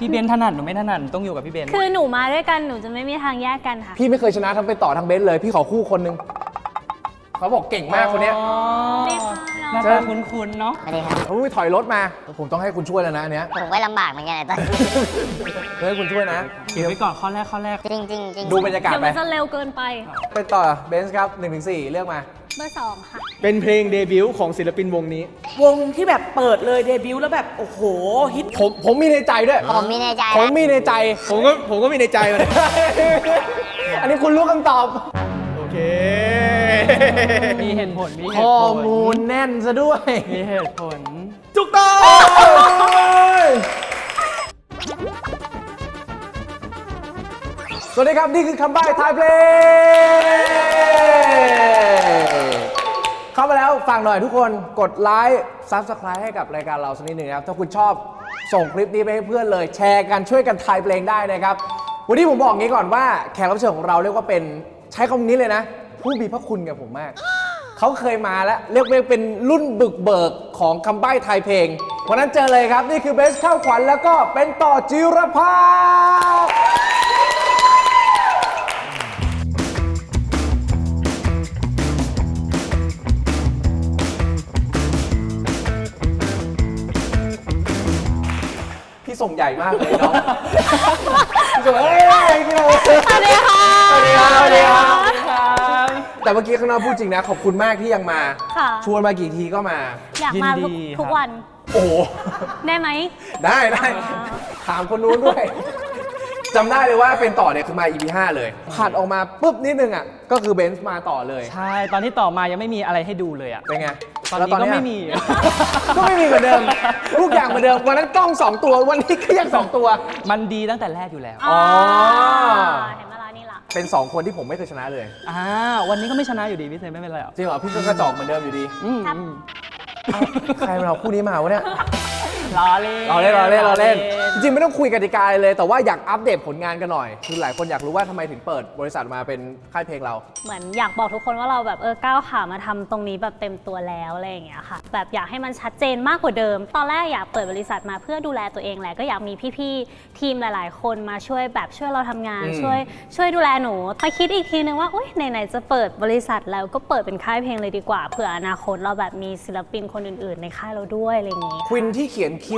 พี่เบนซ์ถนัดหนูไม่ถนัดหนูต้องอยู่กับพี่เบนซ์คือหนูมาด้วยกันหนูจะไม่มีทางแยกกันค่ะ พี่ไม่เคยชนะทั้งเป็นต่อทั้งเบนซ์เลย พี่ขอคู่คนหนึงเขาบอกเก่งมากคนเนี้ย อ๋อนี่ค่ะหน้าเชิตาญคุ้นๆเนาะ สวัสดีครับอุ้ยถอยรถมา ผมต้องให้คุณช่วยแล้วนะอันเนี้ยผมก็ลำบากเหมือนกันไอ้ตอนเฮ้ยคุณช่วยนะ เก็บไว้ก่อนข้อแรกข้อแรก จริงจริงจริงดูบรรยากาศเดี๋ยวไป มันจะเร็วเกินไป ไปต่อเบนซ์ครับ1นถึงสเลือกมา เบอร์สองค่ะ เป็นเพลงเดบิวต์ของศิลปินวงนี้ วงที่แบบเปิดเลยเดบิวต์แล้วแบบโอ้โหฮิตผมผมมีในใจด้วย ผมมีในใจผมแล้วมีในใจ ผมก็ผมก็มีในใจมาเลยอันนี้คุณรู้คำตอบ โอเค มีเหตุผล มีเหข้ตุอผล มูลแน่นซะด้วย มีเหตุผลถูกต้องสวัสดีครับ นี่คือคำใบ้ทายเพลง เข้ามาแล้วฟังหน่อยทุกคนกดไลค์ซับสไคร b e ให้กับรายการเราสักนิดหนึ่งนะครับ ถ้าคุณชอบส่งคลิปนี้ไปให้เพื่อนเลย แชร์กันช่วยกันทายเพลงได้นะครับ วันนี้ผมบอกงี้ก่อนว่าแขกรับเชิญของเราเรียกว่าเป็นใช้คำนี้เลยนะ ผู้มีพระคุณกับผมมาก เขาเคยมาแล้วเรียกว่าเป็นรุ่นบึกเบิกของคำใบ้ไทยเพลงวันนั้นเจอเลยครับนี่คือเบสเข้าขวัญแล้วก็เป็นต่อจิรภาพ พี่ส่งใหญ่มากเลยเนาะพี่ส่งเอ้ยพี่เราสวัสดีค่ะสวัสดีครับสวัสดีครับครับ แต่เมื่อกี้ข้างนอกพูดจริงนะ ขอบคุณมากที่ยังมา ค่ะ ชวนมากี่ทีก็มา อยากมาทุกยินดีครับ ทุกวันโอ้โห ได้ไหม ได้ได้ถามคนนู้นด้วยจำได้เลยว่าเป็นต่อเนี่ยคือมา EP 5เลยผ่านออกมาปุ๊บนิดนึงอะก็คือเบนซ์มาต่อเลย ใช่ ตอนที่ต่อมายังไม่มีอะไรให้ดูเลยอะเป็นไง ตอนแล้วนี้ก็เยไม่มี ก็ไม่มีเหมือนเดิม ทุกอย่างเหมือนเดิม วันนั้นกล้อง2ตัว วันนี้ก็ยัง2ตัว มันดีตั้งแต่แรกอยู่แล้ว อ๋อ เห็นมาแล้วนี่ล่ะ เป็น2คนที่ผมไม่เคยชนะเลย อ่า วันนี้ก็ไม่ชนะอยู่ดีพี่เซนไม่เป็นไรหรอกจริงเหรอ พี่ก็กระจอกเหมือนเดิมอยู่ดี อืมครับอืมใครมาเอาคู่นี้มาวะเนี่ย ล้อเล่นเราเล่นเราเล่นเราเล่น จริงๆไม่ต้องคุยกติกาอะไรเลย แต่ว่าอยากอัปเดตผลงานกันหน่อย คือหลายคนอยากรู้ว่าทำไมถึงเปิดบริษัทมาเป็นค่ายเพลงเรา เหมือนอยากบอกทุกคนว่าเราแบบเออก้าวขามาทำตรงนี้แบบเต็มตัวแล้วอะไรอย่างเงี้ยค่ะ แบบอยากให้มันชัดเจนมากกว่าเดิม ตอนแรกอยากเปิดบริษัทมาเพื่อดูแลตัวเองแหละก็อยากมีพี่ๆทีมหลายๆ คนมาช่วยแบบช่วยเราทำงานอืม ช่วย ช่วยดูแลหนูพอคิดอีกทีนึงว่าอุ้ยไหนๆจะเปิดบริษัทแล้วก็เปิดเป็นค่ายเพลงเลยดีกว่าเผื่ออนาคตเราแบบมีศิลปินคนอื่นๆ ในค่ายเราด้วยอะไรอย่างงี้ ควินที่เขียน Q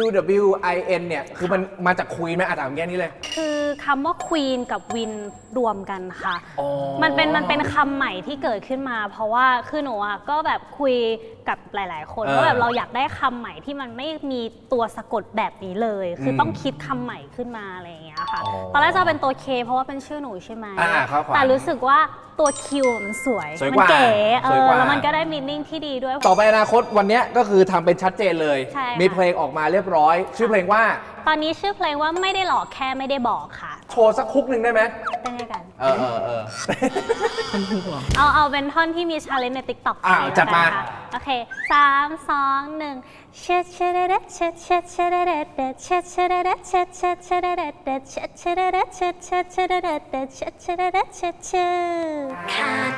W I N เนี่ย คือมันมาจากควีนไหมอะถามแค่นี้เลย คือคำว่าควีนกับวินรวมกันค่ะ อ๋อ มันเป็นมันเป็นคำใหม่ที่เกิดขึ้นมา เพราะว่าคือหนูอะก็แบบคุยกับหลาย ๆ คนเออว่าแบบเราอยากได้คำใหม่ที่มันไม่มีตัวสะกดแบบนี้เลย คืออมต้องคิดคำใหม่ขึ้นมาอะไรอย่างเงี้ยค่ะ อ๋อตอนแรกจะเอาเป็นตัว K เพราะว่าเป็นชื่อหนูใช่ไหมอ่าครับขวัญ แต่รู้สึกว่า ตัว Q มันสวย สวยมักว่าเก๋เอสวยอกว่า แล้วมันก็ได้มีนิ่งที่ดีด้วย ต่อไปอนาคตวันเนี้ยก็คือทำเป็นชัดเจนเลย ใช่ค่ะ มีเพลงออกมาเรียบร้อย ชื่อเพลงว่าตอนนี้ชื่อเพลงว่าไม่ได้หลอกแค่ไม่ได้บอกค่ะโชว์สักคุกหนึ่งได้ไหมเต้นให้กัน เออเออเออ เอาเอาเป็นท่อนที่มีชาเลนจ์ในติ๊กต็อกอ่าจัดมา โอเคสามสองหนึ่ง เ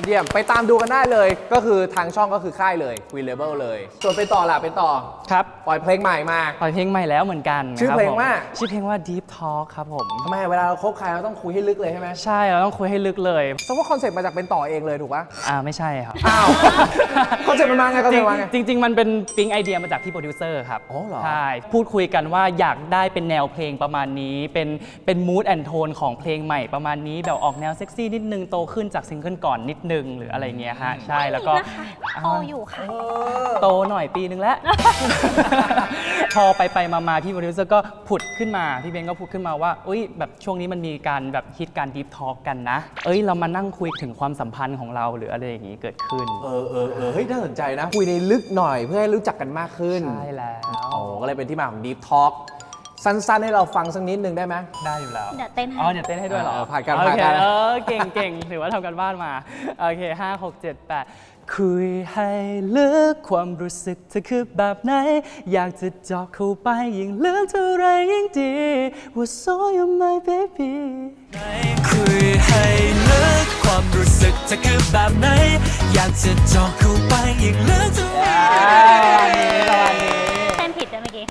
ดเยี่ยม ไปตามดูกันได้เลย ก็คือทางช่องก็คือค่ายเลย Queen Label เลย ส่วนไปต่อล่ะเป็นต่อ ครับปล่อยเพลงใหม่มา ปล่อยเพลงใหม่แล้วเหมือนกันชื่อครับเพลงผมว่า ชื่อเพลงว่า Deep Talk ครับผม ทำไมเวลาเราคบใครเราต้องคุยให้ลึกเลยใช่ไหมใช่เราต้องคุยให้ลึกเลยสมมติว่าคอนเซ็ปต์มาจากเป็นต่อเองเลยถูกปะอ่าไม่ใช่ครับอ้าว คอนเซ็ปต์มันมาไงคอนเซ็ปต์มาไง จริงจริง ๆ มันเป็นปิ๊งไอเดียมาจากที่โปรดิวเซอร์ครับอ๋อเหรอ ใช่พูดคุยกันว่าอยากได้เป็นแนวเพลงประมาณนี้ เป็นเป็นมูดแอนโทนของเพลงใหม่ประมาณนี้แบบออกแนวเซ็กซี่นิดนึงโตขึ้นจากซิงเกิลก่อนนิดนึงหรืออะไรเงี้ยฮะใช่แล้วก็นะคะโตอยู่ค่ะ โตหน่อยปีนึงแล้ว พอไปไปมามาพี่โปรดิวเซอร์ก็ผุดขึ้นมาพี่เบนก็พูดขึ้นมาว่าอุ้ยแบบช่วงนี้มันมีการแบบฮิตการดีฟทอ l k กันนะ เอ้ยเรามานั่งคุยถึงความสัมพันธ์ของเราหรืออะไรอย่างนี้เกิดขึ้นเออเออเออเฮ้ยน่าสนใจนะ คุยในลึกหน่อยเพื่อให้รู้จักกันมากขึ้นใช่แล้ว โอ้ก็เลยเป็นที่มาของ Deep Talk สั้นๆ ให้เราฟังสักนิดนึงได้ไหม ได้อยู่แล้ว เดี๋ยวเต้นให้อ๋อเดี๋ยวเต้นให้ด้วยเหรอเออผ่านกันโอผ่านเคกันเออ เก่งเก่งถือว่าทำกันบ้านมา โอเคห้าหกเจ็ดแปดคุยให้ลึกความรู้สึกเธอคือแบบไหน อยากจะเจาะเข้าไปยิ่งลึกเท่าไรยิ่งดีว่า so you my baby คุยให้ลึกความรู้สึกเธอคือแบบไหน อยากจะเจาะเข้าไปอีกลึกเท่าไหร่เต้นผิดด้วยเมื่อกี้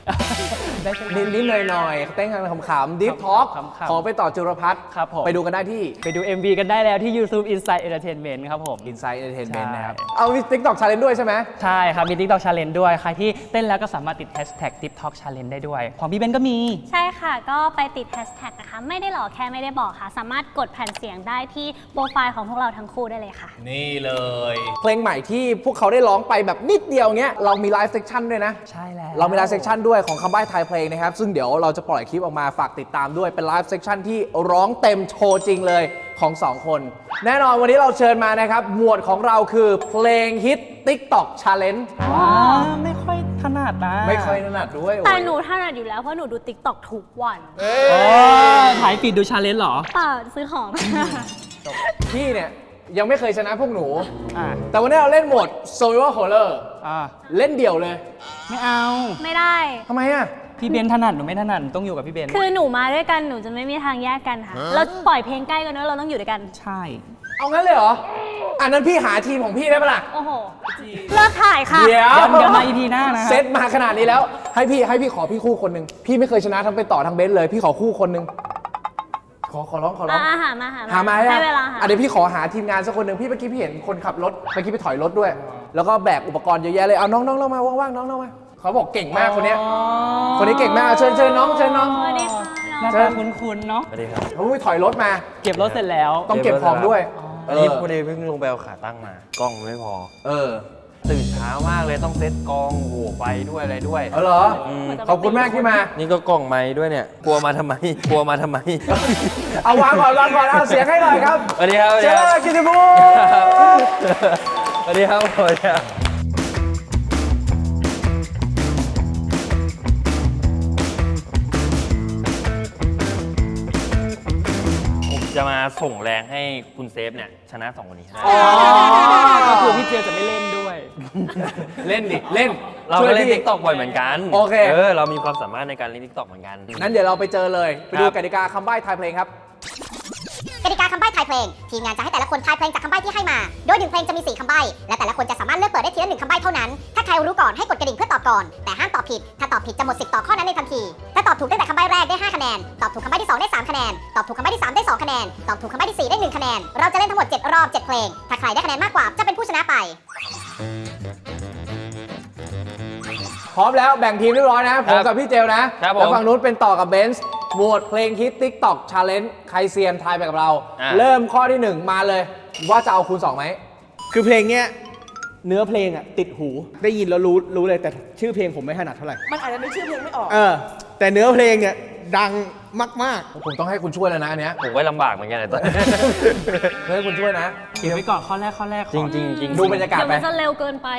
นิดนิดหน่อยหน่อยๆเต้นกันขำๆดิฟท็อกขำๆของไปต่อจุลพัฒน์ครับผม ไปดูกันได้ที่ ไปดู MV กันได้แล้วที่ YouTube Inside Entertainment ครับผม Inside Entertainment ใช่ นะครับ เอามี TikTok Challenge ด้วยใช่ไหม ใช่ครับ มี TikTok Challenge ด้วย ใครที่เต้นแล้วก็สามารถติด Hashtag TikTok Challenge ได้ด้วย ของพี่เบนก็มี ใช่ค่ะ ก็ไปติดแฮชแท็กนะคะ ไม่ได้หลอกแค่ไม่ได้บอกค่ะ สามารถกดแผ่นเสียงได้ที่โปรไฟล์ของพวกเราทั้งคู่ได้เลยค่ะ นี่เลย เพลงใหม่ที่พวกเขาได้ร้องไปแบบนิดเดียวเงี้ย เรามีไลฟ์เซ c ชันด้วยนะ ใช่แล้ว เรามีไลฟ์เซ c ชันด้วยของคำใบ้ไทยเพลงนะครับ ซึ่งเดี๋ยวเราจะปล่อยคลิปออกมาฝากติดตามด้วยเป็นไลฟ์เซ c ชันที่ร้องเต็มโชว์จริงเลยของ 2 คน แน่นอนวันนี้เราเชิญมานะครับ หมวดของเราคือเพลงฮิต TikTok Challenge ว้าไม่ค่อยถนัดนะไม่ค่อยถนัดด้วยแต่หนูถนัดอยู่แล้วเพราะหนูดูติ๊กต็อกทุกวันอ๋อถ่ายปิดดู Challenge เหรอเปล่าซื้อของ พี่เนี่ยยังไม่เคยชนะพวกหนูอ่าแต่วันนี้เราเล่นโหมด Survival Horror อ่าเล่นเดี่ยวเลย ไม่เอา ไม่ได้ทำไมอะ พี่เบนถนัดหนูไม่ถนัดต้องอยู่กับพี่เบนคือหนูมาด้วยกันหนูจะไม่มีทางแยกกันค่ะ เราปล่อยเพลงใกล้กันด้วยเราต้องอยู่ด้วยกัน ใช่ เอางั้นเลยเหรอ อันนั้นพี่หาทีมของพี่ได้ปะล่ะ โอ้โห เลิกถ่ายค่ะ เดี๋ยวเดี๋ยวมา EP หน้านะเซตมาขนาดนี้แล้ว ให้พี่ให้พี่ขอพี่คู่คนหนึ่งพี่ไม่เคยชนะทั้งเป็นต่อทั้งเบนซ์เลย พี่ขอคู่คนหนึ่งขอขอร้องขอร้องอ่าหามาหาหามาให้ให้เวลาหาอะเดี๋ยวพี่ขอหาทีมงานสักคนหนึ่งพี่เมื่อกี้พี่เห็นคนขับรถเมื่อกี้ไปถอยรถด้วย แล้วก็แบกอุปกรณ์เยอะแยะเลยเอาน้องน้องน้องมาว่างๆน้องน้องมา เขาบอกเก่งมากคนเนี้ย คนนี้เก่งมากเอาเชิญเชิญน้องเชิญน้องสวัสดีค่ะหน้าเชิตาญคุ้นๆเนาะสวัสดีครับเขาไปถอยรถมา เก็บรถเสร็จแล้ว ต้องเก็บของด้วยอันนี้พอดีเพิ่งลงไปเอาขาตั้งมา กล้องไม่พอ เออ ตื่นเช้ามากเลยต้องเซ็ตกล้องโหัวไฟด้วยอะไรด้วยเออเหรอ มขอบคุณมากที่มา นี่ก็กล้องไม้ด้วยเนี่ย กลัวมาทำไม กลัวมาทำไม เอาวางก่อนวางก่อนเอาเสียงให้หน่อยครับสวัสดีครับ สวัสเชิดีครับญกิติภูสวัสดีครับสวัสดีครับ จะมาส่งแรงให้คุณเซฟเนี่ยชนะสองคนนี้ให้ได้อ๋อก็คือพี่เจจะไม่เล่นด้วย เล่นดิ เล่นเราช่วยก็เล่นพี่ ทิกตอกบ่อยเหมือนกันโอเค เออเรามีความสามารถในการเล่นทิกตอกเหมือนกันนั้นเดี๋ยวเราไปเจอเลย ไปดูครับ กติกาคำใบ้ทายเพลงครับก ติกาคำใบ้ทายเพลง ทีมงานจะให้แต่ละคนทายเพลงจากคำใบ้ที่ให้มา โดยหนึ่งเพลงจะมี 4คำใบ้และแต่ละคนจะสามารถเลือกเปิดได้ทีละหนึ่งคำใบ้เท่านั้น ถ้าใครรู้ก่อนให้กดกระดิ่งเพื่อตอบก่อน แต่ห้ามตอบผิด ถ้าตอบผิดจะหมดสิทธิ์ต่อข้อนั้นในทันที ถ้าตอบถูกตั้งแต่คำใบ้แรกได้ 5 คะแนน ตอบถูกคำใบ้ที่ 2 ได้ 3 คะแนน ตอบถูกคำใบ้ที่ 3 ได้ 2 คะแนน ตอบถูกคำใบ้ที่ 4 ได้ 1 คะแนน เราจะเล่นทั้งหมด 7 รอบ 7 เพลง ถ้าใครได้คะแนนมากกว่าจะเป็นผู้ชนะไป พร้อมแล้วแบ่งทีมเรียบร้อยนะ ผมกับพี่เจลนะครับผม แล้วฝั่งนู้นเป็นต่อกับเบนซ์ โหวตเพลงฮิต TikTok Challenge ใครเซียนทายไปกับเรา อะ เริ่มข้อที่1มาเลย ว่าจะเอาคูณ2ไหม คือเพลงเนี้ยเนื้อเพลงอะติดหูได้ยินแล้วรู้รู้เลยแต่ชื่อเพลงผมไม่ถนัดเท่าไหร่มันอาจจะนึกชื่อเพลงไม่ออก เออ แต่เนื้อเพลงเนี่ยดังมากผมต้องให้คุณช่วยแล้วนะอันเนี้ยผมก็ลำบากเหมือนกันเลยตอนเฮ้ยคุณช่วยนะ เก็บไว้ก่อนข้อแรกข้อแรกขอจริงจริงจริงดูบรรยากาศเดี๋ยวไป มันจะเร็วเกินไป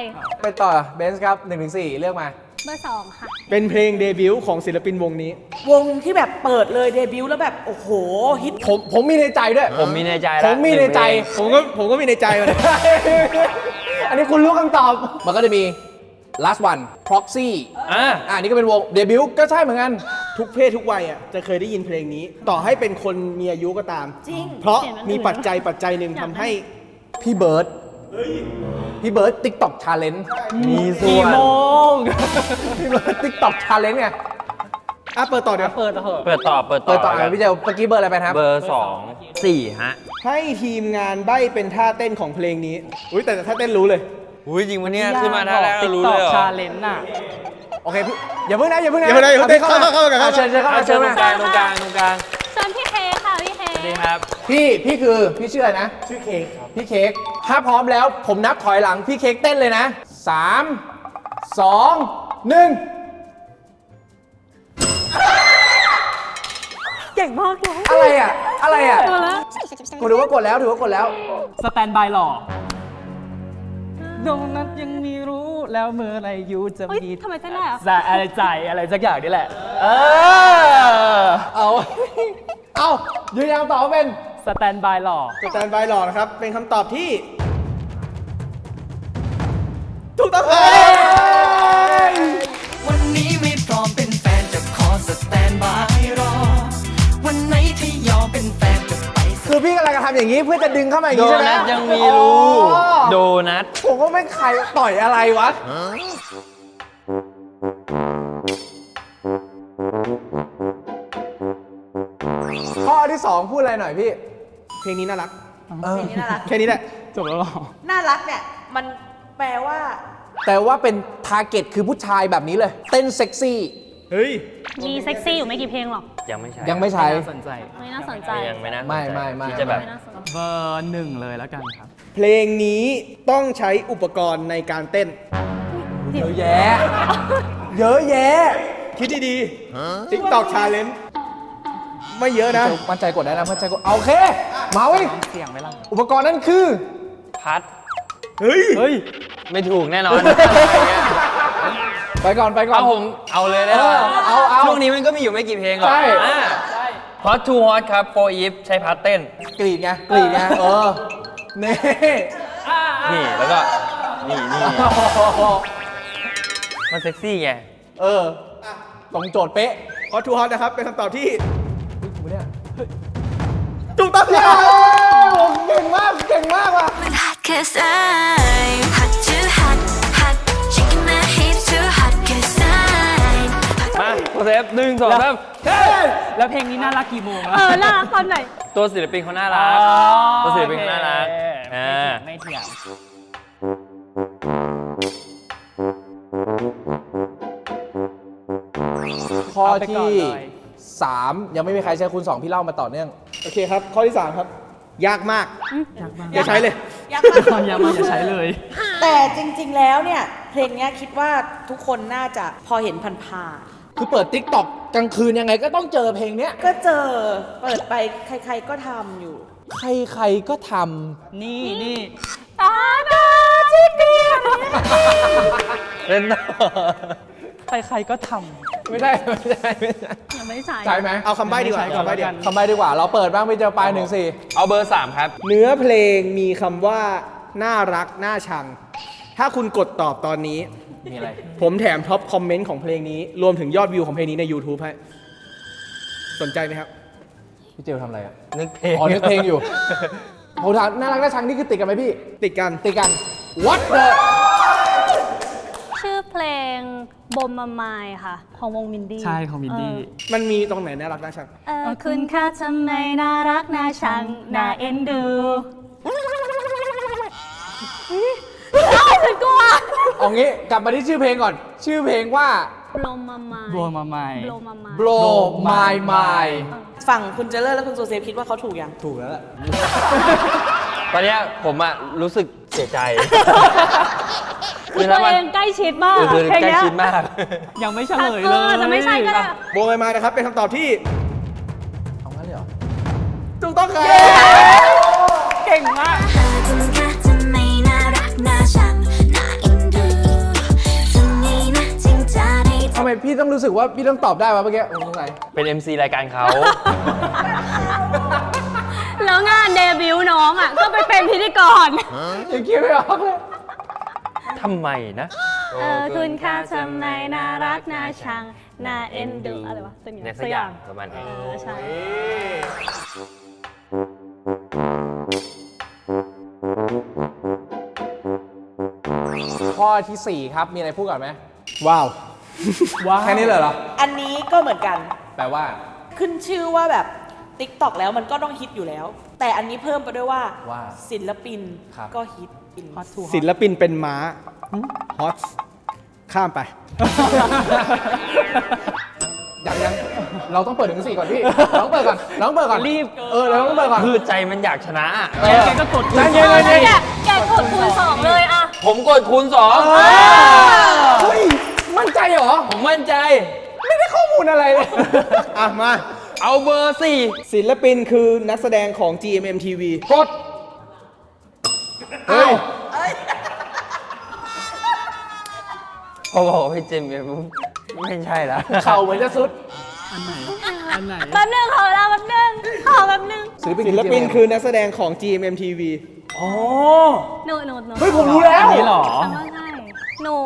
เป็นต่อเบนซ์ครับ1-4ถึง4เลือกมา เบอร์สองค่ะๆเป็นเพลงเดบิวต์ของศิลปินวงนี้ วงที่แบบเปิดเลยเดบิวต์แล้วแบบโอ้โหฮิตผมผมมีในใจด้วย ผมมีในใจผแล้วมมีในใจผมก็ผมก็มีในใจมัน อันนี้คุณรู้คำตอบ มันก็จะมี last one proxy อะ อ่านี่ก็เป็นวงเดบิวต์ก็ใช่เหมือนกัน ทุกเพศทุกวัยอะจะเคยได้ยินเพลงนี้ ต่อให้เป็นคนมีอายุก็ตาม จริงเพราะเสียงมันมีอื่นปัจจัยปัจจัยหนึ่งทำให้พี่เบิร์ด พี่เบิร์ด TikTok Challenge มีส่กี่วนโมงพี่เบิร์ด TikTok Challenge ไงอะเปิดต่อเดี๋ยวเปิดเถอะเปิดต่อเปิดต่เปิอดต่อเลยพี่เจลเมื่อกี้เบอร์อะไรไปนะครับเบอร์สองสี่ฮะให้ทีมงานใบ้เป็นท่าเต้นของเพลงนี้ อุ้ยแต่ท่าเต้นรู้เลย อุ้ยจริงวันนี้ขึ้นมาได้แล้วติ๊กรู้ต็อเลกยเหรอ ชาเลนจ์น่ะ โอเคพี่อย่าเพิ่งนะอย่าเพิ่งนะอย่าเพิ่งนะอย่าเพิ่งนะอพี่เข้าเข้าเข้าเข้าอะเชิญเชิญเข้าเอามาเชิเชิญญตรมางกลางตรงกลางตรงกลางเชิญพี่เคค่ะพี่เค สวัสดีครับ พี่พี่คือพี่ชื่ออะไรนะชื่อเค้กครับพี่เค้ก ถ้าพร้อมแล้วผมนับถอยหลังพี่เค้กเต้นเลยนะสามสองหนึ่งเก่งมากเลยอะไรอะ อะไรอะตัวละกูถือว่ากดแล้วถือว่ากดแล้ว สแตนบายหล่อโดนัทยังมีรู้แล้วเมื่อไหรยูจะเฮ้ยมีทำไมเต้นได้อะใจอะไรใจอะไรสักอย่างนี่แหละ เออ เอา เอายืนยันคำตอบว่าเป็นสแตนบายหล่อ สแตนบายหล่อนะครับ เป็นคำตอบที่ ต้องครับ วันนี้ไม่พร้อมเป็นแฟนจะขอสแตนบายรอ วันไหนที่ยอมเป็นแฟนจะไปสคือพี่กำลังจะทำอย่างนี้เพื่อจะดึงเข้ามาอย่างโดนี้ใช่ไหมนัทยังมีรู อ๋อโดนัท ผมก็ไม่ใครต่อยอะไรวะ ข้อที่2พูดอะไรหน่อยพี่ เพลงนี้น่ารักเออเพลงนี้น่ารัก แค่นี้แหละ จบแล้วเหรอ น่ารักเนี่ย มัน แปลว่า แต่ว่าเป็นทาร์เก็ตคือผู้ชายแบบนี้เลย เต้นเซ็กซี่ เฮ้ย มีเซ็กซี่อยู่ไม่กี่เพลงหรอก ยังไม่ใช่ยังไม่ใช้ น่าสนใจ ไม่น่าสนใจ ยังไม่น่าสนไม่ใจไม่ไม่ ที่จะแบบ ไม่น่าสนใจเบอร์หนึ่งเลยแล้วกันครับ เพลงนี้ต้องใช้อุปกรณ์ในการเต้น เยอะแยะ เยอะแยะคิดดีๆ TikTok Challenge ไม่เยอะนะ มั่นใจกดได้แล้วมั่นใจกดเอาโอเค มาเว้ยเสียงไหมล่ะอุปกรณ์นั่นคือ พัด เฮ้ย เฮ้ย ไม่ถูกแน่นอน ไปก่อนไปก่อน เอาผมเอาเลยได้เอไหมอเอาเอาช่วงนี้มันก็มีอยู่ไม่กี่เพลงหรอกใช่ ฮอตทูฮอตครับโฟอีฟใช้พัดเต้น กรีดไงกรีดไงเออเน่นี่แล้วก็ นี่นี่มันเซ็กซี่ไง เออตรงโจทย์เป๊ะฮอตทูฮอตนะครับ เป็นคำตอบที่กูเนี่ยถูกต้องคเย้รับเก่งมากเก่งมากว่ะ Cause I'm hot too hot, เซฟหนึ่งสองสามแล้วเพลงนี้น่ารักกี่โมงเออน่ารักตอนไหนตัวศิลปินเขาน่ารัก ตัวศิลปินเขาน่ารักอ่าไม่เถียงข้อเอาไปก่อนที่ เลย 3 ยังไม่มีใครใช้คูณ 2 พี่เล่ามาต่อเนื่อง โอเคครับ ข้อที่ 3 ครับ ยากมาก อย่าใช้เลยยากมากความยาวมันอย่าใช้เลย แต่จริงๆ แล้วเนี่ย เพลงเนี้ยคิดว่าทุกคนน่าจะพอเห็นผ่าน คือเปิด t ิ k t o k กลางคืนยังไงก็ต้องเจอเพลงเนี้ยๆก็เจอ เปิดไปใคร ๆก็ทำอยู่ ใครๆก็ทนี่นี่ตาดาจิเตียนเล่นต่อใครๆก็ทำไม่ได้ไม่ได้ไม่ได้ยังไม่ใช่ ใช่ไหมเอาคำใบ้ดีกว่าไม่ใช่คำใบ้ดีกก่อว่านแล้วกันคำใบ้ดีกว่า เราเปิดบ้างไม่เจอปลายหนึ่งสี่เอาเบอร์ 3 ครับ เนื้อเพลงมีคำว่า น่ารัก น่าชัง ถ้าคุณกดตอบตอนนี้ มีอะไร ผมแถมท็อปคอมเมนต์ของเพลงนี้ รวมถึงยอดวิวของเพลงนี้ใน YouTube ให้สนใจไหมครับ พี่เจลทำอะไรอะ นึกเพลงอ๋อนึกเพลงอยู่ ผมถามน่ารักน่าชังนี่คือติดกันไหมพี่ ติดกันติดกัน what the ชื่อเพลงบมมามายค่ะ ของวงมินดี้ำใช่ของมินดี้มันมีตรงไหนน่ารักน่าชัง เออคุณค่าทำไมน่ารักน่าชังน่าเอ็นดูอ้าวฉันกลัว เอางี้กลับมาที่ชื่อเพลงก่อน ชื่อเพลงว่าบลมมามายบัวมาใหม่บลมมามาย blow my mind ฝั่งคุณเจเลอร์และคุณโซเซฟคิดว่าเขาถูกยัง ถูกแล้วแหละตอนเนี้ยผมอะรู้สึกเสียใจคือตัวเองใกล้ชิดมากคือคือเพลงใกล้เนี้ยชิดมาก ยังไม่เฉลยเอเลอยจะไม่ใช่ก็ได้ โบยมานะครับ เป็นคำตอบที่เอางั้นเลยเหรอถูกต้องครับ เก่งมากเธำไมพี่ต้องรู้สึกว่าพี่ต้องตอบได้วะเมื่อกี้ผมสงสัยเป็น MC รายการเขา แล้วงานเดบิวต์น้องอะ ก็ไปเป็นพิธีกร ยังคิดไม่ออกเลยทำไมนะเออคุณค่าทำไมน่ารักน่าชังน่าเอ็นดูอะไรวะสักอย่างในสักอย่างประมาณเอนี้อใช่ข้อที่ 4 ครับ มีอะไรพูดก่อนไหมว้าว ว้าวแค่นี้เลยเหรอ อันนี้ก็เหมือนกัน แปลว่า ขึ้นชื่อว่าแบบ t ิ k t o k แล้วมันก็ต้องฮิตอยู่แล้ว แต่อันนี้เพิ่มไปด้วยว่า ว่าศิลปินครับ ก็ฮิตฮอตทูศิลปินเป็นม้าฮอตข้ามไป ยังยังเราต้องเปิดถึงสี่ก่อนพี่ เราต้องเปิดก่อนเราต้องเปิดก่อนรีบ เออเราต้องเปิดก่อนคือใจมันอยากชนะเอแกอก็กดใจเย็นเลยแกแกกดคูณสองเลยอะผมกดคูณสอง เฮ้ย มั่นใจเหรอ ผมมั่นใจ ไม่ได้ข้อมูลอะไรเลย อะมา เอาเบอร์สี่ศิลปินคือนักแสดงของ GMM TV กดเฮ้ยพอบอกว่าพี่เจมส์เนี่ยไม่ใช่แล้วเข่าเหมือนจะสุดอันไหนอันไหนแป๊บนึงขอเวลาแป๊บนึงขอแป๊บนึงศิลปินศิลปินคือนักแสดงของ GMM TV อ๋อหนูหนูหนูเฮ้ยผมรู้แล้วอันนี้เหรอฉันว่าใช่ หนู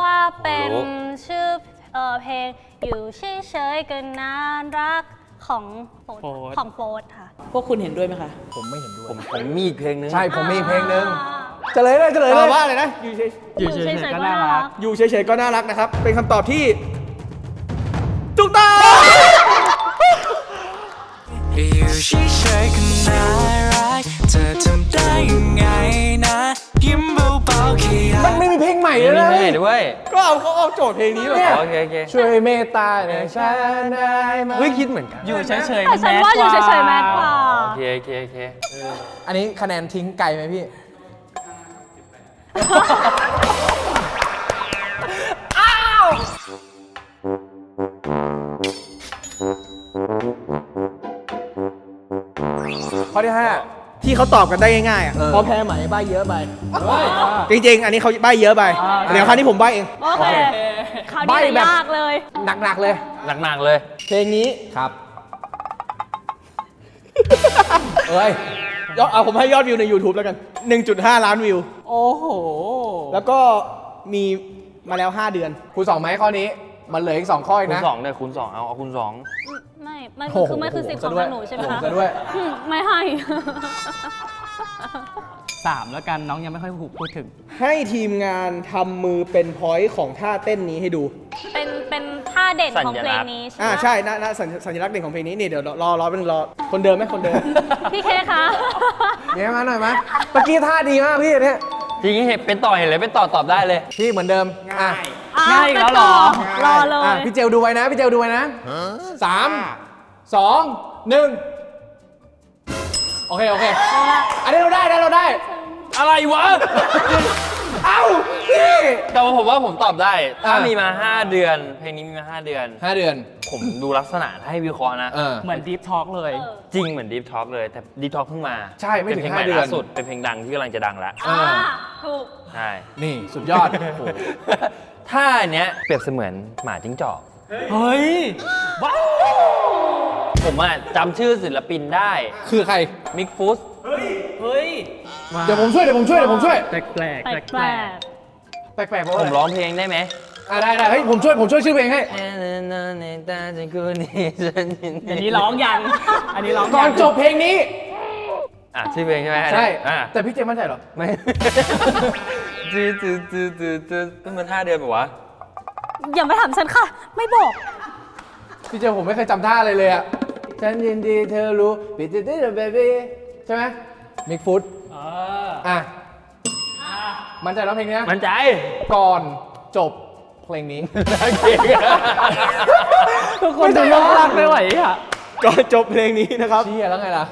ว่าเป็นรู้ชื่อเอ่อเพลงอยู่เฉยๆก็น่ารักของโฟร์โฟร์ของโฟร์ค่ะ พวกคุณเห็นด้วยไหมคะ ผมไม่เห็นด้วย ผมผมมีอีกเพลงนึง ใช่ ผมมีอีกเพลงหนึ่งเฉลยเลยเฉลยตเลอบยว่าอะไรนะ อยู่เฉยอยู่เฉยๆก็น่ารัก อยู่เฉยๆก็น่ารักนะครับ เป็นคำตอบที่ถูกต้องอยู่เฉยๆก็น่ารักเธอทำได้ยังไงนะยิ้ม ม่มีเพลงใหม่มีเลยเพลนะงด้วยก็เอาเขาเอาโจทย์เพลงนี้มาเนี่ย โอเคโอเคช่วยเมตตาหน่อยฉันได้ไหมเฮ้ยคิดเหมือนกัน อยู่เฉยๆแต่มันฉันแมสว่าอยู่เฉยๆแมสกว่า โอเคโอเคโอเคอันนี้คะแนนทิ้งไกลไหมพี่ ข้อที่ 5 ที่เขาตอบกันได้ง่ายๆอะเออพอแพ้ไหมใบเยอะไปจริงๆ อันนี้เขาใบเยอะไป เดี๋ยวคราวนี้ผมใบเอง โอเคคราวนี้ใบ้แบบ ยากเลย หนักๆเลย หนักๆเลย เพลงนี้ครับ เอ้ย ยอดเอาผมให้ยอดวิวใน YouTube แล้วกัน 1.5 ล้านวิว โอ้โห แล้วก็มีมาแล้ว 5 เดือนคูณสองไหมข้อนี้ มันเหลืออีกสองข้ออีกคูณนะ สองเนี่ยคูณสองเอาเอาคูณสองไม่มันโอ้โหคือมันคือสิทธิ์ของซะด้วยทางหนูใช่ไหมโอ้คะโหซะด้วย อืมไม่ให้ สามแล้วกันน้องยังไม่ค่อยถูกพูดถึง ให้ทีมงานทำมือเป็นพอยต์ของท่าเต้นนี้ให้ดู เป็นเป็นท่าเด่นของสัญเพลลังกษณ์นี้ใช่ไหมอ่าใช่นะนะสัญสัญลักษณ์เด่นของเพลงนี้นี่เดี๋ยวรอรอเป็นงรอคนเดิมไหมคนเดิม พี่เคคะ เนี่ยมาหน่อยไหมเมื่อกี้ท่าดีมากพี่เนี่ยจริงๆเห็นเป็นต่อเห็นเลยเป็นต่อตอบได้เลย พี่เหมือนเดิมอะ ง่ายอีกแล้วเหรอ รอเลอะยพี่เจลดูไว้นะ พี่เจลดูไว้นะสามสองหนึ่งโอเค โอเค อันนี้เราได้ได้เราได้ อะไรวะ เอ้าพี่แต่ว่าผมว่าผมตอบได้ ถ้าอะมีมา 5 เดือน เพลงนี้มีมา 5 เดือน ห้าเดือน ผมดูลักษณะให้วิเคราะห์นะ เออ เหมือนดีฟทอล์กเลย จริงเหมือน Deep Talk เลย แต่ Deep Talk เพิ่งมาใช่ไม่ถึงป็นเพลงห้าใหม่เดือน ล่าสุดเป็นเพลงดังที่กำลังจะดังแล้ว อ่าอ่าถูก ใช่ นี่สุดยอดโอ้โห ถ้าอันเนี้ยเปรียบเสมือนหมาจิ้งจอก เฮ้ยผมอะจำชื่อศิลปินได้คือใคร มิกฟุสเฮ้ยเดี๋ยวผมช่วยเดี๋ยวผมช่วยเดี๋ยวผมช่วยแปลกๆแปลกแปลกแปลกแปลกๆเพราะผว่ามร้องเพลงได้ไหมอะได้ได้เฮ้ยผมช่วยผมช่วยชื่อเพลงให้ๆอันนี้ร้องยัง อันนี้ร้องยังก่อนจบเพลงนี้อะชื่อเพลงใช่ไหมใช่อะแต่พี่เจมส์มั่นใจเหรอ ไม่ จืดจืดจืดจืดจืดก็มันท่าเดินแบบวะ อย่ามาถามฉันค่ะ ไม่บอก พี่เจผมไม่เคยจำท่าอะไรเลยอะ ฉันยินดีเธอรู้ปิดติดติดเบบี้ใช่ไหมมิกฟุตอออะ มันใจร้องเพลงนี้นะ มันใจ ก่อนจบเพลงนี้ ทุกคนดูยกรักไม่ไหวอะ ก่อนจบเพลงนี้นะครับ เชี่ยแล้วไงล่ะ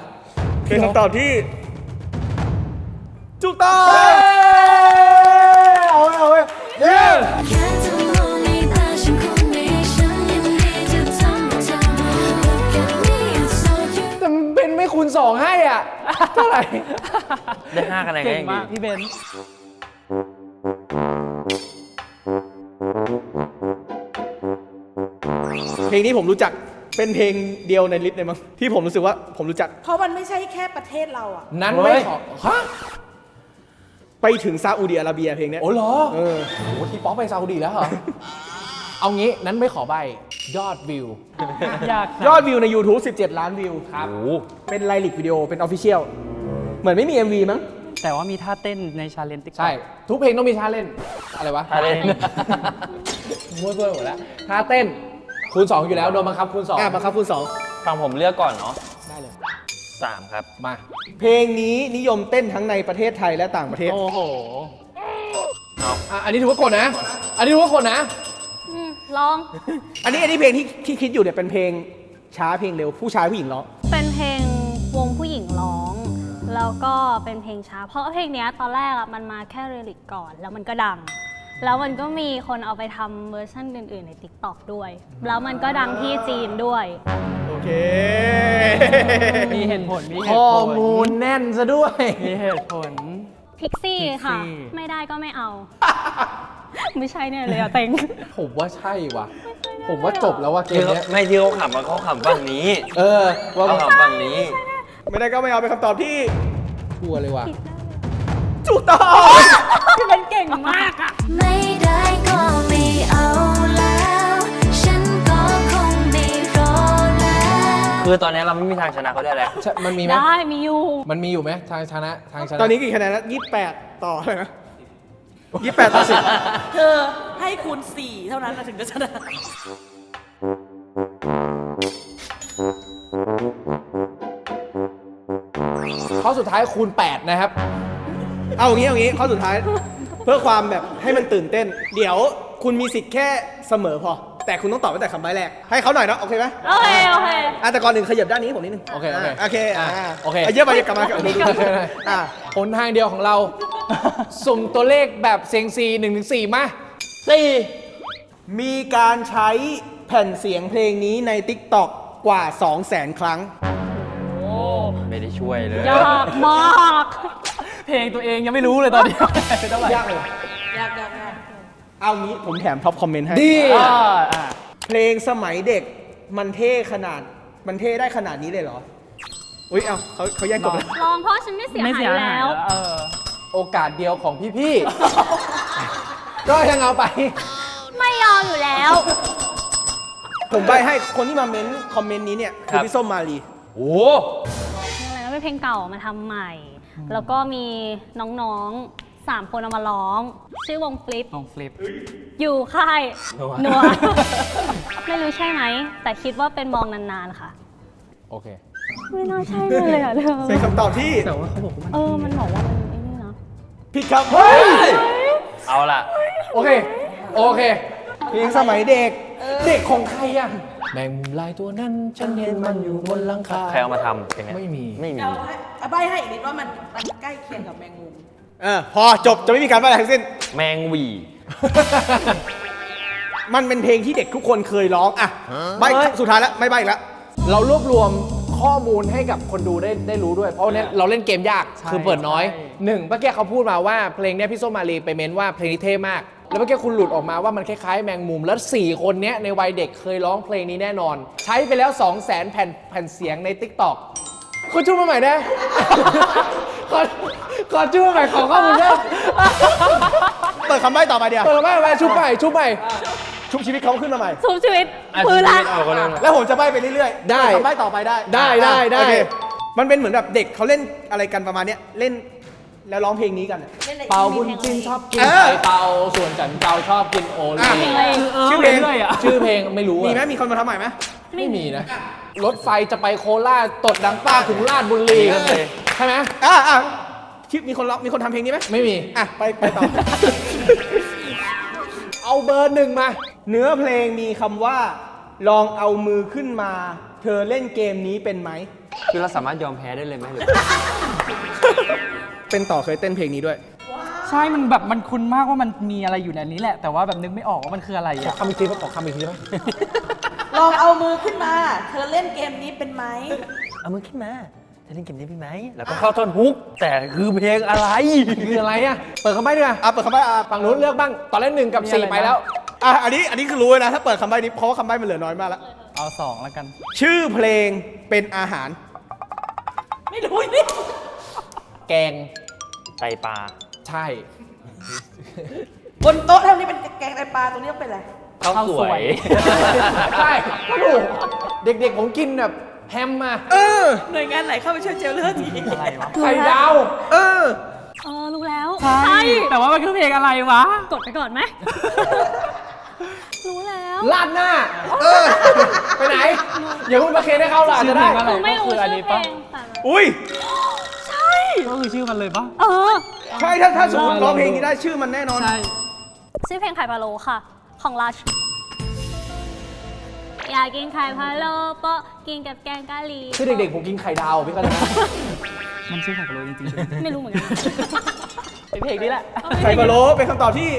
เป็นคำตอบที่ถูกต้อง เท่าไหร่ได้ห้าคะแนนก็เก่งยังดีมากพี่เบนซ์เพลงนี้ผมรู้จักเป็นเพลงเดียวในลิสต์เลยมั้งที่ผมรู้สึกว่าผมรู้จักเพราะมันไม่ใช่แค่ประเทศเราอะนั้นเฮ้ไม่ยขอฮะไปถึงซาอุดิอาระเบียเพลงเนี้ยโอ้เหรอเออโอ้โหทีป๊อปไปซาอุดีแล้วเหรอ เอางี้นั้นไม่ขอใบยอดวิวอยากยอดวิวใน YouTube 17 ล้านวิวครับ โอ้โหเป็นไลลิกวิดีโอเป็นออฟฟิเชียลเหมือนไม่มี MV มั้ง แต่ว่ามีท่าเต้นในชาเลนจ์ติ๊กใช่ ทุกเพลงต้องมีท่าเล่น อะไรวะ ท่าเล่น มั่วเพื่อนหมดแล้วท่าเต้นคูณ 2 อยู่แล้วโดนบังคับคูณ2อะมาครับคุณสองฟังผมเลือกก่อนเนาะได้เลย สามครับ มา เพลงนี้นิยมเต้นทั้งในประเทศไทยและต่างประเทศ โอ้โห อะอันนี้ถือว่ากดนะ อันนี้ถือว่ากดนะอืม ลอง อันนี้อันนี้เพลงที่ที่คิดอยู่เนี่ยเป็นเพลงช้าเพลงเร็วผู้ชายผู้หญิงร้อง เป็นเพลงวงผู้หญิงร้อง แล้วก็เป็นเพลงช้า เพราะเพลงเนี้ยตอนแรกอะมันมาแค่เรลิกก่อน แล้วมันก็ดัง แล้วมันก็มีคนเอาไปทำเวอร์ชันอื่น ๆ ใน t ิ k t o k ด้วย แล้วมันก็ดังที่จีนด้วย โอเค มีเหตุผล มีเหข้ตุอผล มูลแน่นซะด้วย มีเหตุผล พิกซี่ค่ะ Pixie ไม่ได้ก็ไม่เอา ไม่ใช่แน่เลยอะเต็งผมว่าใช่ว่ะ ผมว่าจบแล้วว่าเกมนี้ไม่ที่เขาขำมาเขาขำฝั่งนี้เออว่าเขาขำฝั่งนี้ไม่ได้ก็ไม่เอาเป็นคำตอบที่ชัวเลยว่ะจุดต่อคือมันเก่งมากอะไม่ได้ก็ไม่เอาคือตอนนี้เราไม่มีทางชนะเขาได้แล้วมันมีไหมได้มีอยู่ มันมีอยู่ไหมทางชนะทางชนะตอนนี้กี่คะแนนแล้วยี่สิบแปดต่อเลยนะ ยี่แปดต่อสิบเธอให้คูณ4เท่านั้นนะถึงจะชนะ ข้อสุดท้ายคูณ 8 นะครับ เอาอย่างนี้เอาอย่างนี้ข้อสุดท้าย เพื่อความแบบให้มันตื่นเต้น เดี๋ยวคุณมีสิทธิ์แค่เสมอพอ แต่คุณต้องตอบตั้งแต่คำใบ้แรก ให้เขาหน่อยเนาะ โอเคไหมโอเคโอเค อะแต่ก่อนหนึ่งขยับด้านนี้ผมนิดนึงโอเคโอเคโอเคอ่าโอเคาเยอะไปกลับมากลับมาดูดูดูอะผลทางเดียวของเรา สุ่มตัวเลขแบบเซียงซีหนึ่งถึงสี่มาสี่มีการใช้แผ่นเสียงเพลงนี้ใน t ิ k t o k กว่า 2 0 0 0 0 0 ครั้ง ไม่ได้ช่วยเลย ยากมาก เพลงตัวเองยังไม่รู้เลยตอนนี้เท่าไหร่ยากเลยยากยากยาก เอางี้ผมแถมท็อปคอมเมนต์ให้ดี อ่าอ่าเพลงสมัยเด็กมันเท่ขนาด มันเท่ได้ขนาดนี้เลยเหรอ อุ้ยเอาเขาเขาแย่งกบแล้ว ลองเพราะฉันไม่เสียไม่หายเสียอยู่หายแล้วแล้วเออ โอกาสเดียวของพี่ๆ ก็ยังเอาไป ไม่ยอมอยู่แล้ว ผมใบให้คนที่มาเม้นคอมเมนต์นี้เนี่ย คือครับพี่ส้มมาลี โอ้อะไรนะเป็นเพลงเก่ามาทำใหม่ แล้วก็มีน้องๆ สามคนเอามาร้อง ชื่อวงฟลิปลองฟลิป อยู่ค่ายนัว นัว ไม่รู้ใช่ไหม แต่คิดว่าเป็นมองนานๆค่ะ โอเค ไม่น่าใช่เลยอะเธอเป็นคำตอบที่แต่ว่าเขาบอกว่ามันเออ มันบอกว่ามันไอ้นี่นะผิดครับเอาล่ะ โอเค โอเค เพลงสมัยเด็ก เด็กของใครอะแมงมุมลายตัวนั้น ฉันเห็นมันอยู่บนหลังคา ใครเอามาทำเพลงเนี้ยไม่มี ไม่มี เอาให้เอาใบให้อีกนิดว่ามันมันใกล้เคียงกับแมงมุม เออพอจบจะไม่มีการใบอะไรทั้งสิ้น แมงหวี มันเป็นเพลงที่เด็กทุกคนเคยร้องอะใบสุดท้ายแล้วไม่ใบอีกแล้ว เรารวบรวมข้อมูลให้กับคนดูได้ได้รู้ด้วย เพราะเนี่ยเราเล่นเกมยากใช่คือเปิดน้อยใช่หนึ่งเมื่อกี้เขาพูดมาว่าเพลงเนี้ยพี่ส้มมารีไปเม้นว่าเพลงนี้เท่มาก แล้วเมื่อกี้คุณหลุดออกมาว่ามันคล้ายๆ แมงมุม แล้ว 4 คนเนี้ยในวัยเด็กเคยร้องเพลงนี้แน่นอน ใช้ไปแล้ว 2 0 0 0 0 0แผ่นแผ่นเสียงใน t ิ k t o k คุณช่วยมาใหม่ได้ ขอขอช่วยมาใหม่ขอข้อมูลเพิ่มเปิดคำใบ้ต่อไปเดียว เปิดมาใหม่ชุบใหม่ชุบใหม่ ชุบชีวิตเขาขึ้นมาใหม่ทุบชีวิตอะมือละชีวิตเอาก็เริ่มแล้วผมจะใบ้ไปเรื่อยๆได้เปิคำใบ้ต่อไปได้ได้ได้ได้ โอเคมันเป็นเหมือนแบบเด็กเขาเล่นอะไรกันประมาณเนี้ยเล่นแล้วร้องเพลงนี้กันอะเล่นในเปาบุญจินชอบกินเออ ไข่เปาส่วนจันเปาชอบกินโออะลีเพลงอะไรชื่อเพลงรื่ยๆอะชื่อเพลงไม่รู้อะมีไหมมีคนมาทำใหม่ไหมไม่มีนะ รถไฟจะไปโคราชตดดังป้าถึงราชบุรีเออใช่ไหมอะอะชื่อมีคนร้องมีคนทำเพลงนี้ไหมไม่มี อะ ไปไปต่อ เอาเบอร์หนึ่งมา เนื้อเพลงมีคำว่า ลองเอามือขึ้นมา เธอเล่นเกมนี้เป็นไหม คือเราสามารถยอมแพ้ได้เลยไหมหรือเป็นต่อเคยเต้นเพลงนี้ด้วย ใช่ มันแบบมันคุ้นมากว่ามันมีอะไรอยู่ในนี้แหละ แต่ว่าแบบนึกไม่ออกว่ามันคืออะไรขออะคำอีกทีไหมขอคำอีกทีได้ไหม ลองเอามือขึ้นมา เธอเล่นเกมนี้เป็นไหม เอามือขึ้นมาจะเล่นเกมนี้พี่ไหม แล้วก็เข้าท่อนฮุก แต่คือเพลงอะไร คืออะไรอะ เปิดคำใบ้ด้วยอะเปิดคำใบ้อะฝั่งนู้นเลือกบ้าง ตอนแรกหนึ่งกับมีสี่อะไรไปบ้างแล้ว อะอันนี้อันนี้คือรู้เลยนะ ถ้าเปิดคำใบ้นี้เพราะว่าคำใบ้มันเหลือน้อยมากแล้ว เอาสองแล้วกัน ชื่อเพลงเป็นอาหาร ไม่รู้นี่แกงไตปลา ใช่ บนโต๊ะเท่านี้เป็นแกงไตปลาตัวนี้ต้องเป็นอะไร ข้าวข้าวสสววยยใช่ถูกเด็กๆผมกินแบบแฮมมาเออหน่วยงานไหนเข้าไปช่วยเจลเลอร์ทีอะไรวะไข่ดาวเออเออรู้แล้วใช่แต่ว่ามันคือเพลงอะไรวะ กดไปก่อนไหม รู้แล้ว ลาดหน้า เออ ไปไหน อย่าเพิ่งมาเคนให้เขาหล่ะชื่จะอเพลได้งอะไรหนูไม่รู้ก็คืออันชื่นี้อเพลปะงแต่อุ้ยก็คือชื่อมันเลยปะเออ ใช่ถ้าถ้าสมมติลองดูร้องเพลงนี้ได้ชื่อมันแน่นอน ใช่ ชื่อเพลงไข่พะโล้ค่ะ ของรัชอยากกินไข่พะโล้โปะกินกับแกงกะหรี่คือเด็กๆผมกินไข่ดาวพี่ก็เลยนะมันชื่อไข่พะโล้จริงๆใช่ไหมไม่รู้เหมือนกันเป็นเพลงนี้แหละ ไข่พะโล้เป็นคำตอบที่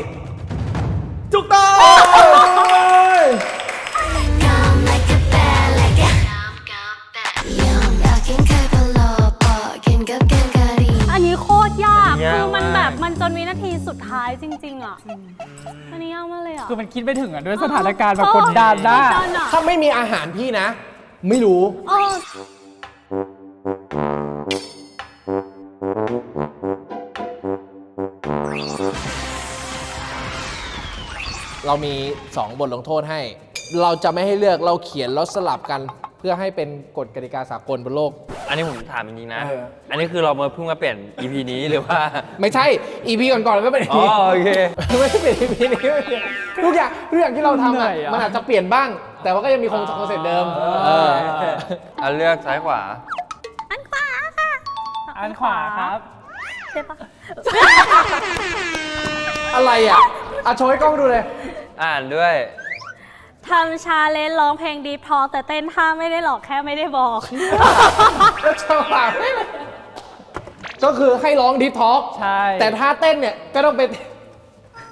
ถูกต้อง นจนวินาทีสุดท้ายจริง ๆ อะ อันนี้ยากมากเลยอะ คือมันคิดไม่ถึงอะ ด้วยสถานการณ์แบบกดดันนะกดดันอะถ้าไม่มีอาหารพี่นะ ไม่รู้ เออเรามี 2 บทลงโทษให้ เราจะไม่ให้เลือกเราเขียนแล้วสลับกัน เพื่อให้เป็นกฎกติกาสากลบนโลก อันนี้ผมถามจริงๆนะ เออ อันนี้คือเรามาเพิ่งมาเปลี่ยน EP นี้หรือว่า ไม่ใช่ EP ก่อนๆก็เป็นอ๋อโอเค ไม่ได้เปลี่ยน EP นี้ไม่เปลี่ยนทุกอย่างทุกอย่างที่เราทำเหนื่อะอยอะ มันอาจจะเปลี่ยนบ้าง แต่ว่าก็ยังมีคงคอนเซ็ปต์เดิมเออเอาเลือกซ้ายขวา อันขวาค่ะอันขวาครับ ใช่ปะอะไรอะอะโชว์ให้กล้องดูเลย อ่านด้วย ทำชาเลนจ์ร้องเพลงดีพอแต่เต้นท่าไม่ได้หลอกแค่ไม่ได้บอก แล้วจังหวะไม่ก็คือให้ร้องดิทอล์กใช่ แต่ถ้าเต้นเนี่ยก็ต้องเป็น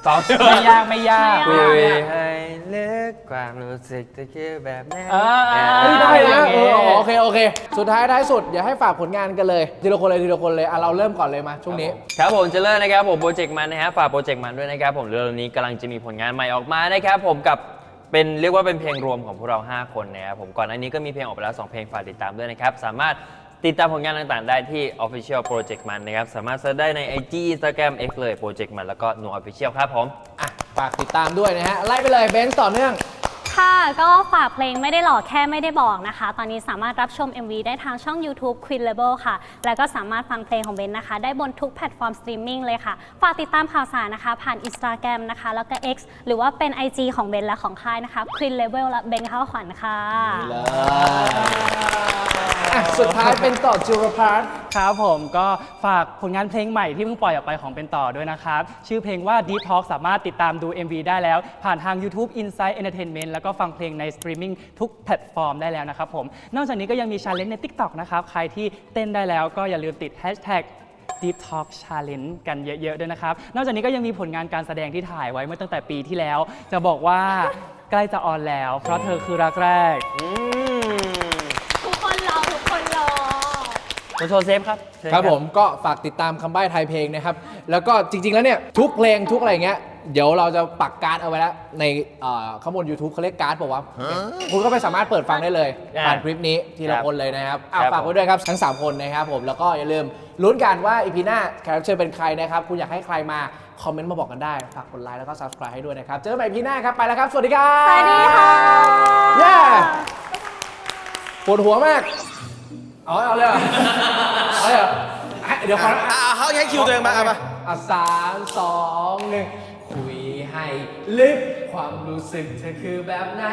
สองไม่ยากไม่ยาก ไม่คุยากยให้ลึกความรู้สึกจะคือแบบไหนเออเออเฮ้ยได้อย่านะงงี้เออโอเค โอเค สุดท้ายท้ายสุด อย่าให้ฝากผลงานกันเลย ทีละคนเลยทีละคนเลยอะเราเริ่มก่อนเลยมาช่วงนี้ ครับผมจะเริ่มนะครับผมโปรเจกต์มันนะฮะฝากโปรเจกต์มันด้วยนะครับผมเร็วๆนี้กำลังจะมีผลงานใหม่ออกมานะครับผมกับ เป็นเรียกว่าเป็นเพลงรวมของพวกเรา 5 คนนะครับผมก่อนอันนี้ก็มีเพลงออกไปแล้ว 2 เพลงฝากติดตามด้วยนะครับ สามารถติดตามผลงานต่างๆ ได้ที่ Official Project มันนะครับ สามารถเซิร์ชได้ใน IG Instagram X เลย Project มันแล้วก็ No Official ครับผม อะฝากติดตามด้วยนะฮะไล่ไปเลยเบนซ์ต่อเนื่อง ค่ะ ก็ฝากเพลงไม่ได้หลอกแค่ไม่ได้บอกนะคะ ตอนนี้สามารถรับชม MV ได้ทางช่อง YouTube Queen Label ค่ะ แล้วก็สามารถฟังเพลงของเบนนะคะ ได้บนทุกแพลตฟอร์มสตรีมมิ่งเลยค่ะ ฝากติดตามข่าวสารนะคะ ผ่าน Instagram นะคะ แล้วก็ X หรือว่าเป็น IG ของเบนและของค่ายนะคะ Queen Label และเบนข้าวขวัญค่ะ อะสุดท้ายเป็นต่อจูรพาร์ท ครับผมก็ฝากผลงานเพลงใหม่ที่เพิ่งปล่อยออกไปของเป็นต่อด้วยนะครับ ชื่อเพลงว่า Deep Talk สามารถติดตามดู MV ได้แล้ว ผ่านทาง YouTube Inside Entertainment แล้วก็ฟังเพลงในสตรีมมิ่งทุกแพลตฟอร์มได้แล้วนะครับผม นอกจากนี้ก็ยังมีชาเลนจ์ใน TikTok นะครับ ใครที่เต้นได้แล้วก็อย่าลืมติด Hashtag Deep Talk Challenge กันเยอะๆด้วยนะครับ นอกจากนี้ก็ยังมีผลงานการแสดงที่ถ่ายไว้เมื่อตั้งแต่ปีที่แล้ว จะบอกว่าใกล้จะออนแล้ว เพราะเธอคือรักแรก อืม ทุกคนรอทุกคนรอ คุณโชว์เซฟครับเชิญ ครับผมก็ฝากติดตามคำใบ้ไทยเพลงนะครับ แล้วก็จริง ๆ แล้วเนี่ย ทุกเพลงทุกอะไรเงี้ย เดี๋ยวเราจะปักการ์ดเอาไว้แล้ว ในเอ่อข้างบน YouTube เขาเรียกการ์ดบอกว่าวะคุณก็ไปสามารถเปิดฟังได้เลยผ่านคลิปนี้ทีละคนเลยนะครับอะฝากไว้ด้วยครับ ทั้ง 3 คนนะครับผมแล้วก็อย่าลืมลุ้นกันว่าอีพีหน้าแขกรับเชิญเป็นใครนะครับ คุณอยากให้ใครมา คอมเมนต์มาบอกกันได้ ฝากกดไลค์แล้วก็ subscribe ให้ด้วยนะครับ เจอกันใหม่พีหน้าครับไปแล้วครับสวัสดีครับสวัสดีค่ะ เย้ปวดหัวมาก เอาเอาเลยเหรอเอาเลยเหรออะเดี๋ยวขออ่าเขาให้คิวตัวเองมาเอามา อะสามสองหนึ่งคุยให้ลึกความรู้สึกเธอคือแบบไหน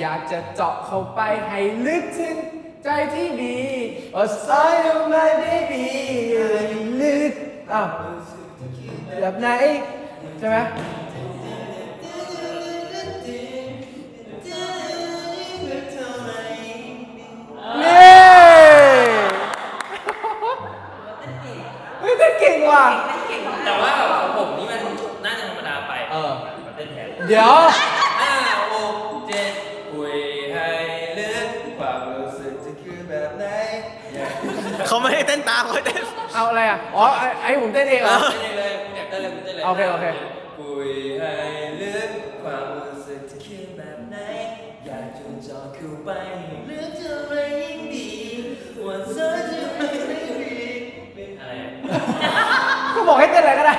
อยากจะเจาะเข้าไปให้ลึกถึงใจที่มีโอ้ sorry my baby ลึกอ้าวแบบไหน ใช่ไหม เต้นเอาอะไรอะ อ๋อไอ้ไอ้ผมเต้นเองเหรอ เต้นเลยคุณอยากเต้นเลยคุณเต้นเลยโอเคโอเค คุยให้ลึกความรู้สึกจะคือแบบไหน อยากจนจอเข้าไปให้ลึกเท่าไรยิ่งดีว่าเธอจะไม่ได้ดีอะไรอะ ก็บอกให้เต้นอะไรก็ได้